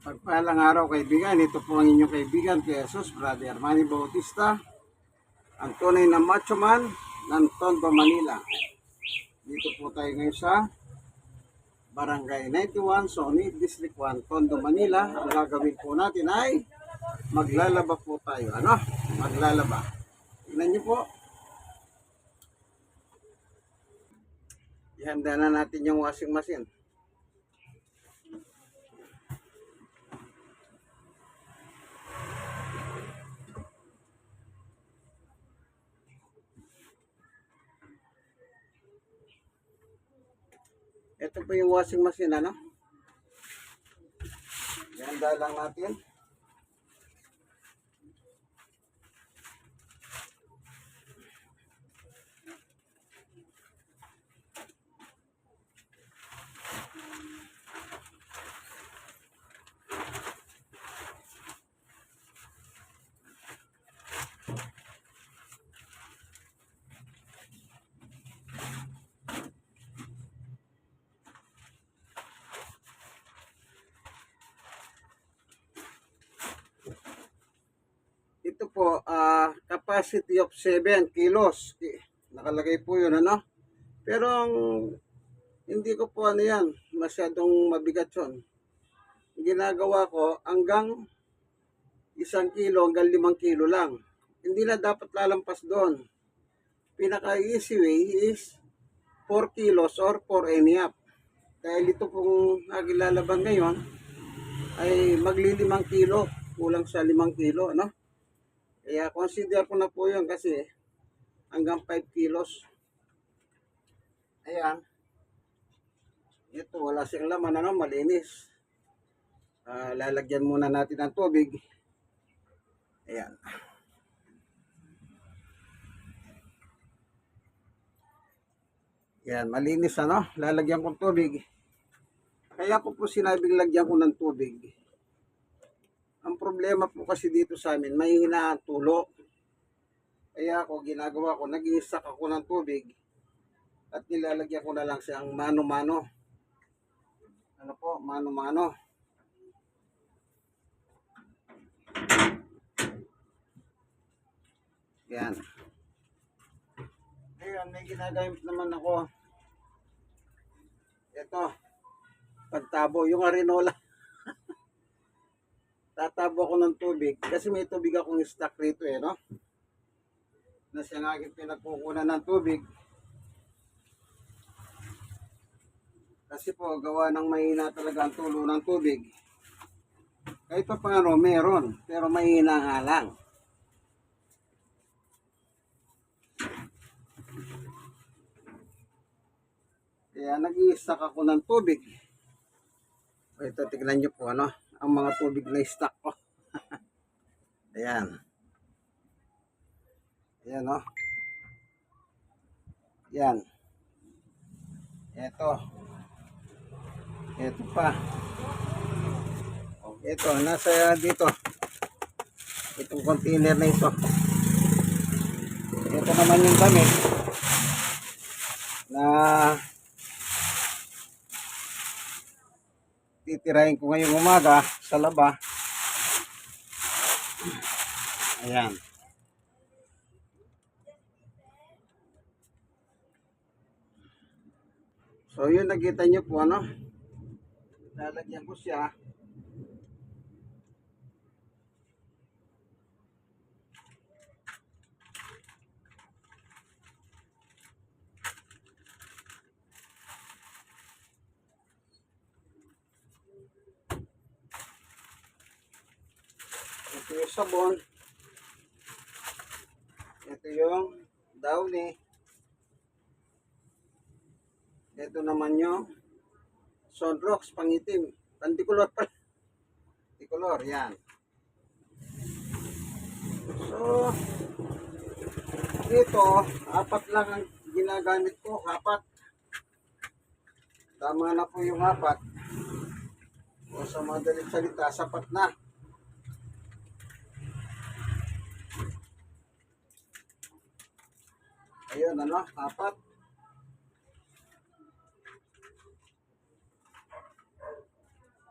Pagpalang araw kaibigan, ito po ang inyong kaibigan kay Jesus, Brother Armani Bautista, ang tunay na macho man ng Tondo, Manila. Dito po tayo ngayon sa Barangay 91, Sony, District 1, Tondo, Manila. Ang gagawin po natin ay maglalaba po tayo. Ano? Maglalaba. Tingnan niyo po. Ihanda na natin yung washing machine. Ito po yung washing machine, ano? Ihanda lang natin. Ito po, ah, capacity of 7 kilos. Ki- Nakalagay po yun, ano? Pero ang hindi ko po ano yan, masyadong mabigat yun. Ginagawa ko hanggang isang kilo hanggang limang kilo lang. Hindi na dapat lalampas doon. Pinaka easy way is 4 kilos or 4 and a. Dahil ito pong aking lalaban ngayon ay maglilimang kilo, kulang sa limang kilo, ano? Kaya consider ko na po yun kasi hanggang 5 kilos. Ayan. Ito, wala siyang laman, ano, malinis. Ah, lalagyan muna natin ng tubig. Ayan. Yan, malinis ano, lalagyan kong tubig. Kaya ko po sinabing lagyan ko ng tubig. Ang problema po kasi dito sa amin, may ang tulo. Kaya ako, ginagawa ko, nag ako ng tubig at nilalagyan ko na lang siyang mano-mano. Ano po, mano-mano. Yan. Ngayon, may ginagamit naman ako. Ito, pagtabo, yung arenola. Tatabo ako ng tubig kasi may tubig akong stock rito eh, no? Na siya nga aking pinagkukunan ng tubig. Kasi po, gawa ng mahina talaga ang tulo ng tubig. Kahit pa paano, meron. Pero mahina nga lang. Kaya nag-i-stack ako ng tubig. Ito, tignan nyo po, ano, ang mga tubig na stock ko. Ayan. Ayan, no. Yan. Ito. Ito pa. O, Ito, nasa dito. Itong container na ito. Ito naman yung damit na titirahin ko ngayong umaga sa laba. Ayan. So yun nakita nyo po ano. Lalagyan ko siya. Ito yung sabon. Ito yung downy. Ito naman yung sunrocks, pangitim. Pantikulor pa. Tikulor, yan. So, dito, apat lang ang ginagamit ko. Apat. Tama na po yung apat. O sa madaling salita, sapat na. Ayun, ano, apat.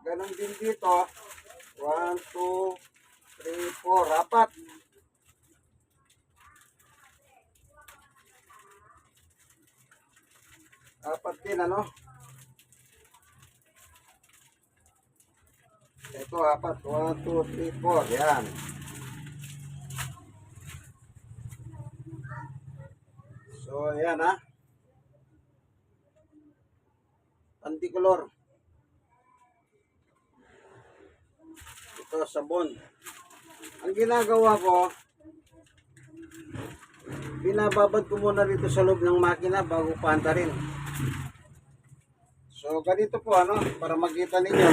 Ganon din dito. One, two, three, four. Apat. Apat din, ano? Ito, apat. One, two, three, four. Yan. So, ayan ha. Anticolor. Ito, sabon. Ang ginagawa ko, binababad ko muna rito sa loob ng makina bago panta rin. So, ganito po ano, para makita ninyo.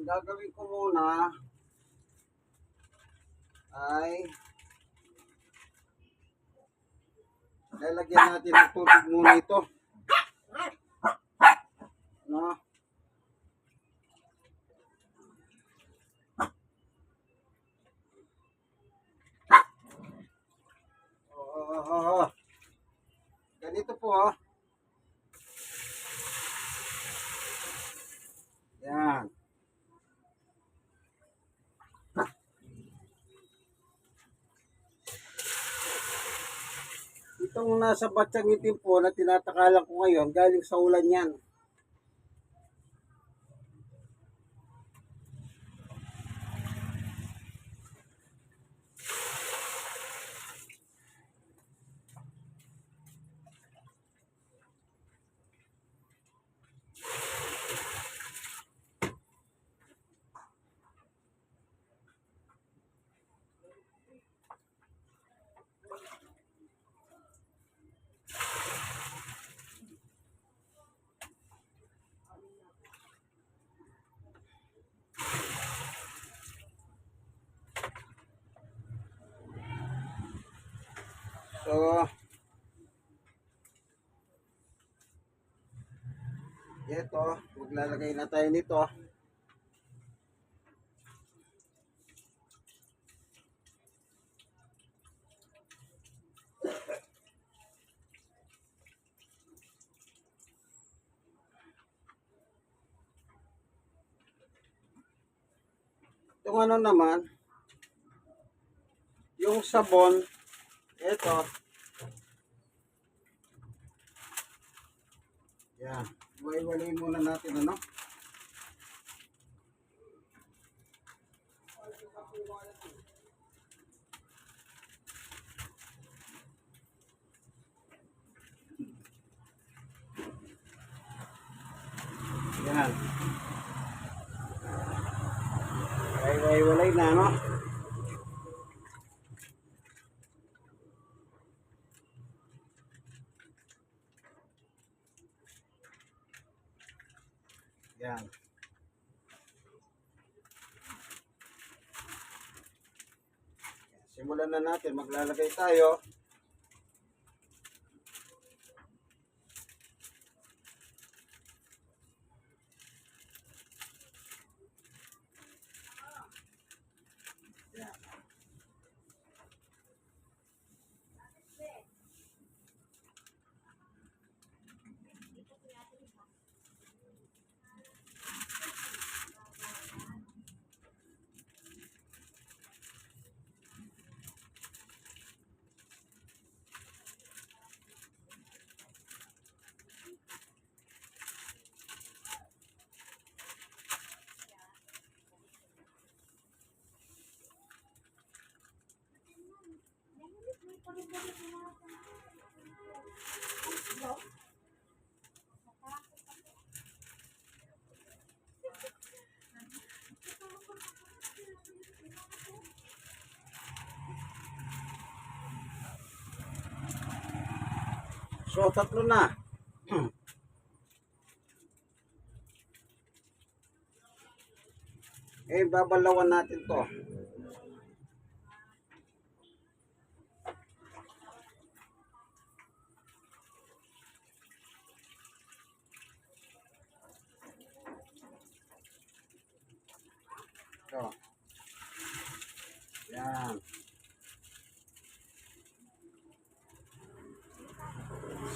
Ang gagawin ko muna ay lalagyan natin ng tubig muna ito. No? Oh, ganito po oh. Yan. Itong nasa batsang itim po na tinatakalan ko ngayon, galing sa ulan yan. So, ito, maglalagay na tayo nito. Yung ano naman, yung sabon, ito. Yan. Iwalay muna natin ano. Yan. Iwalay na no. Yan. Simulan na natin. Maglalagay tayo. So, tatlo na. eh, babalawan natin to. So. Yan.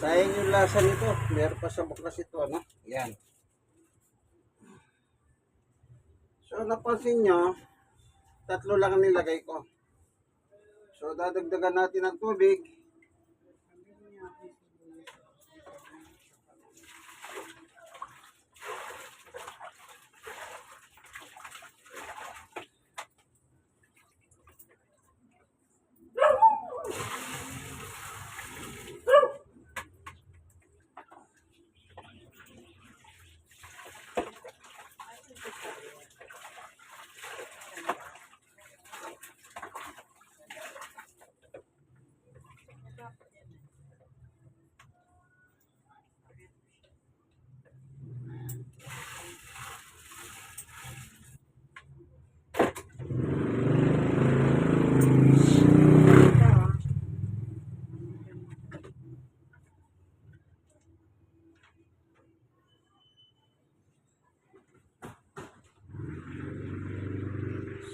Sayang yung lasa nito. Meron pa sa bukas ito, ano? Yan. So, napansin nyo, tatlo lang ang nilagay ko. So, dadagdagan natin ng tubig.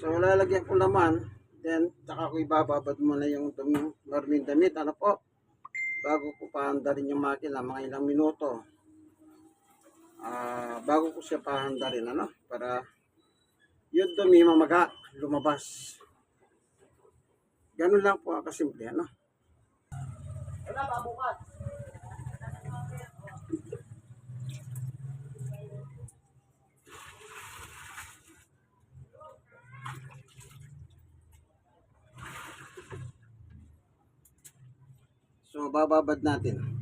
So, lalagyan ko laman. Then, saka ko ibababad muna yung dumi, marming damit. Ano po? Bago ko pahandarin yung makina, mga ilang minuto. Ah, bago ko siya pahandarin, ano? Para yung dumi mamaga, lumabas. Ganun lang po ang kasimple, ano? Wala pa bukas. So, bababad natin.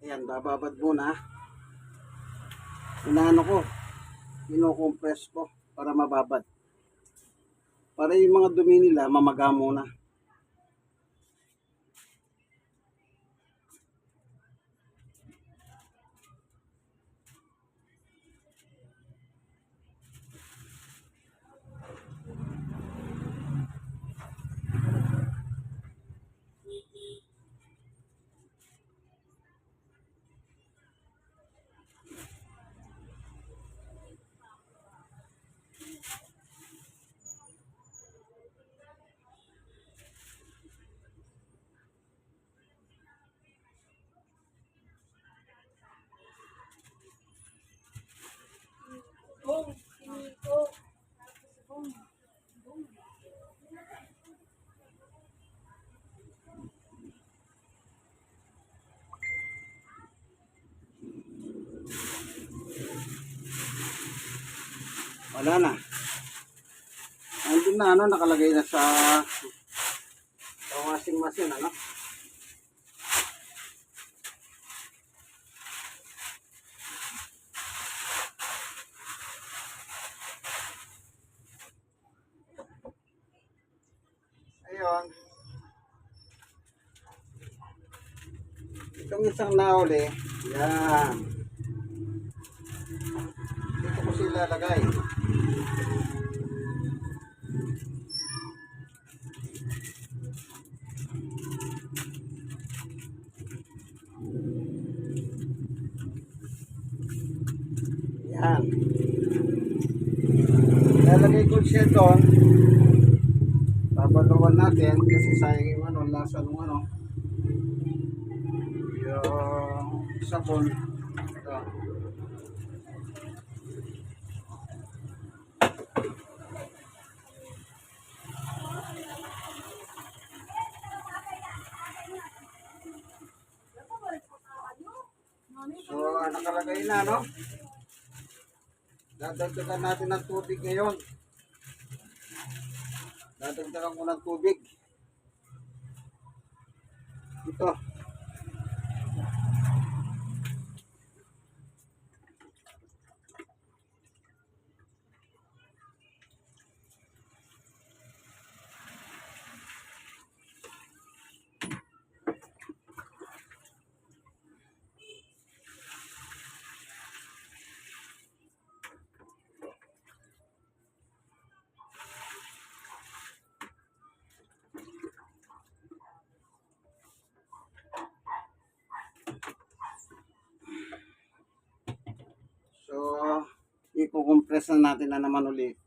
Ayan, bababad muna. Inaano ko, ino-compress ko para mababad. Para yung mga dumi nila mamaga muna. Wala na. Andun na, ano, nakalagay na sa, sa washing machine, ano? Ayun. Itong isang nauli, yan. Dito ko sila lagay. Ko siya doon. Babaluan natin kasi sayang yung ano, lasa ng ano. Yung sabon. Ito. So, nakalagay na, no? Dadagdagan natin ng tubig ngayon. Dadagdagan ko ng tubig. Ito. So, i-compress na natin na naman ulit.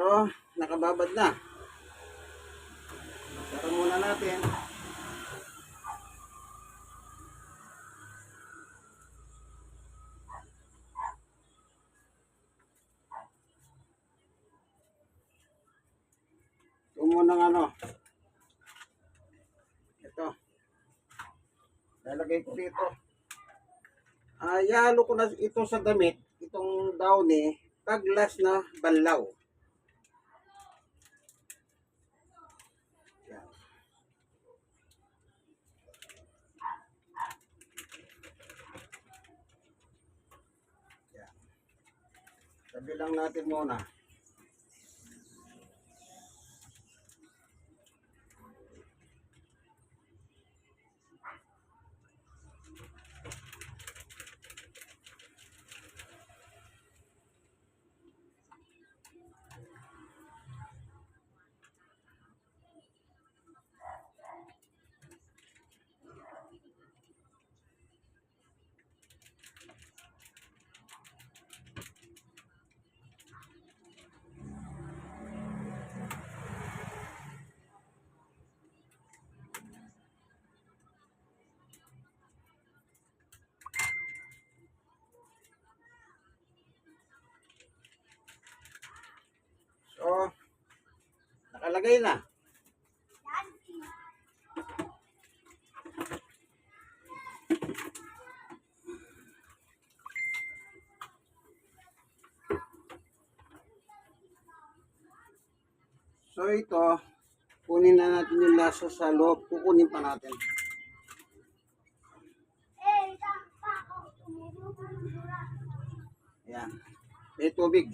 So, nakababad na. Sara muna natin. Ito muna ng ano. Ito. Lalagay ko dito. Ah, ihalo ko na ito sa damit. Itong downy. Paglas na banlaw. Lang natin muna. Nakalagay na. So ito, kunin na natin yung lasa sa loob. Kukunin pa natin. Ayan. May tubig.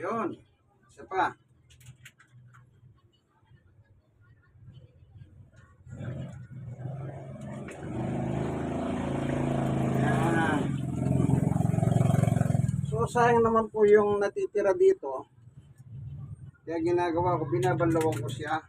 Yun. Isa pa. So sayang naman po yung natitira dito. Kaya ginagawa ko, binabanlawan ko siya.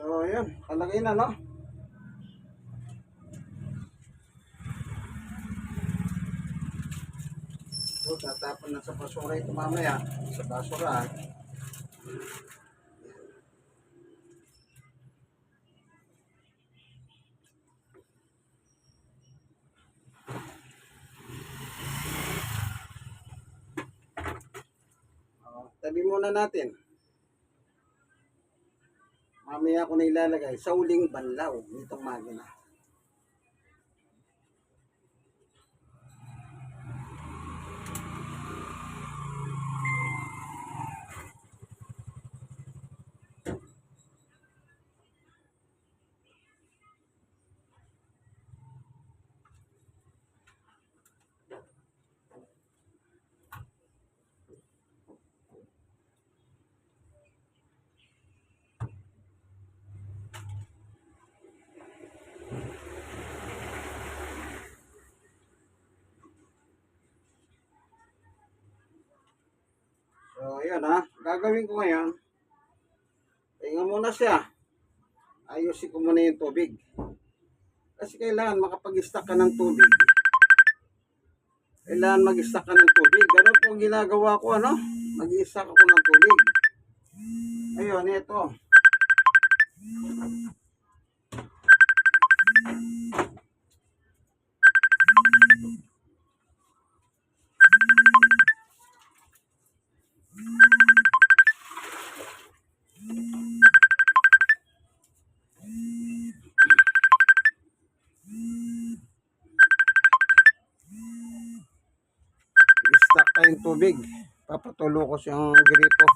So, yun. Kalagay na, no? So, tatapon na sa basura ito mamaya. Sa basura. Oh, tabi muna natin. Mamaya ko na ilalagay sa uling banlaw nitong magina. Yun ha. Gagawin ko ngayon. Pahinga muna siya. Ayusin ko muna yung tubig. Kasi kailangan makapag-stack ka ng tubig. Kailangan mag-stack ka ng tubig. Ganun po ang ginagawa ko, ano? Mag-stack ako ng tubig. Ayun, ito. Stack tubig. Papatulo ko siyang gripo.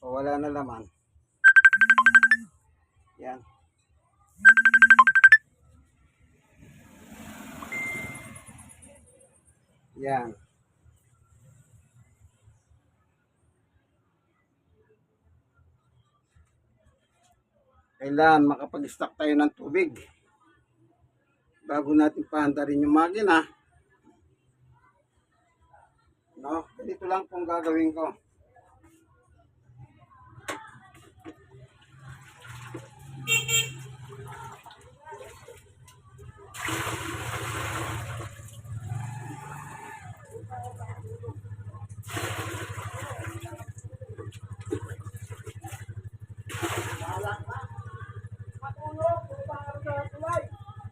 O wala na laman. Yan. Yan. Kailangan makapag-stack tayo ng tubig. Bago natin pahandarin yung makina. No, ganito lang pong gagawin ko.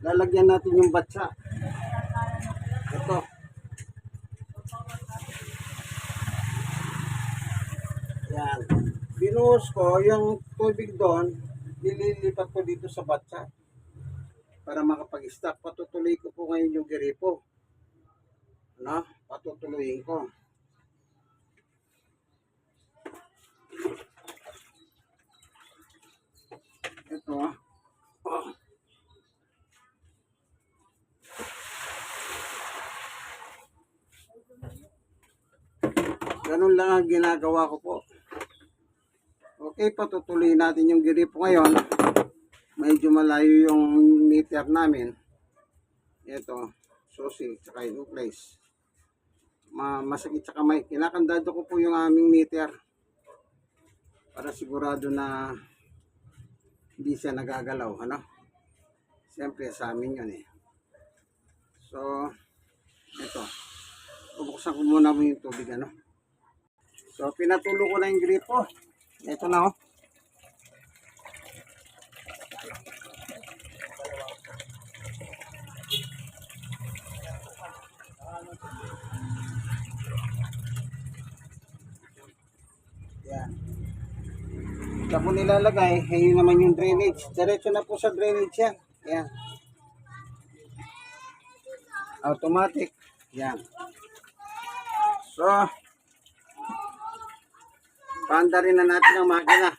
Lalagyan natin yung batsa. Ito. Yan. Binuhos ko yung tubig doon, nililipat ko dito sa batsa para makapag-stack. Patutuloy ko po ngayon yung geripo. Ano? Patutuloyin ko. Ito ah. Ganun lang ang ginagawa ko po. Okay, patutuloy natin yung gripo ngayon. Medyo malayo yung meter namin. Ito, susi, tsaka yung place. Ma masakit sa kamay. Kinakandado ko po yung aming meter. Para sigurado na hindi siya nagagalaw. Ano? Siyempre, sa amin yun eh. So, ito. Bubuksan ko muna mo yung tubig, ano? So, pinatulo ko na yung gripo. Ito na, oh. Yan. Ito po nilalagay. Ayun naman yung drainage. Diretso na po sa drainage yan. Yan. Automatic. Yan. So, Panda rin na natin ang makina.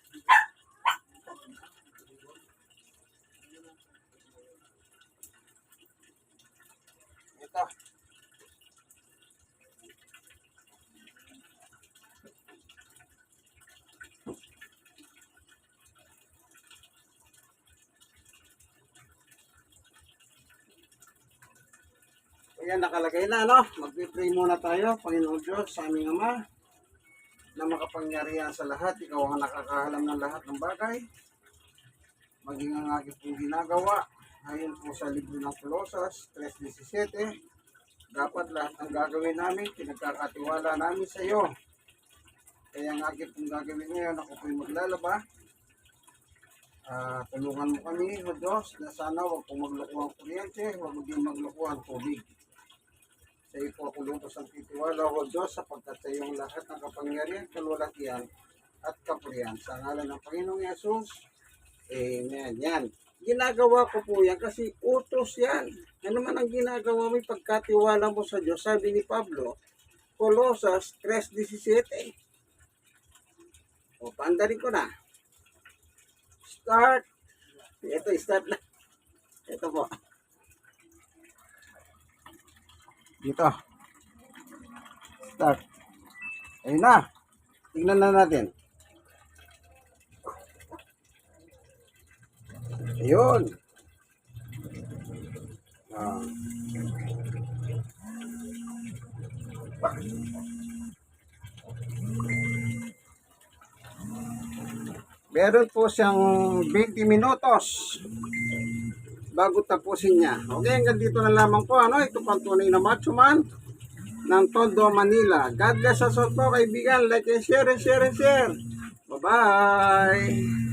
Ito. Ayan, nakalagay na, no? Mag-pray muna tayo, Panginoon Diyos, sa aming Ama na makapangyarihan sa lahat. Ikaw ang nakakahalam ng lahat ng bagay. maging ang aking pong ginagawa. Ayon po sa libro ng Colosas 3.17, dapat lahat ng gagawin namin, pinagkakatiwala namin sa iyo. Kaya ang aking pong gagawin ngayon, ako po'y maglalaba. Ah, tulungan mo kami, O Diyos, na sana huwag pong magloko ang kuryente, huwag mo din magloko ang tubig. Sa iyo po ako lubos ang titiwala, O Diyos, sapagkat sa iyong lahat ng kapangyarihan, kalwalatian, at kapurihan. Sa ngalan ng Panginoong Yesus, Amen. Yan. Ginagawa ko po yan kasi utos yan. Ano man ang ginagawa mo, pagkatiwala mo sa Diyos, sabi ni Pablo, Colosas 3.17. O, paandarin ko na. Start. Ito, start na. Ito po. Dito. Start. Ayun na. Tingnan na natin. Ayun. Ah. Meron po siyang 20 minutos bago tapusin niya. Okay, hanggang dito na lamang po. Ano? Ito pang tunay na macho man ng Tondo, Manila. God bless us all po, kaibigan. Like and share and share and share. Bye-bye.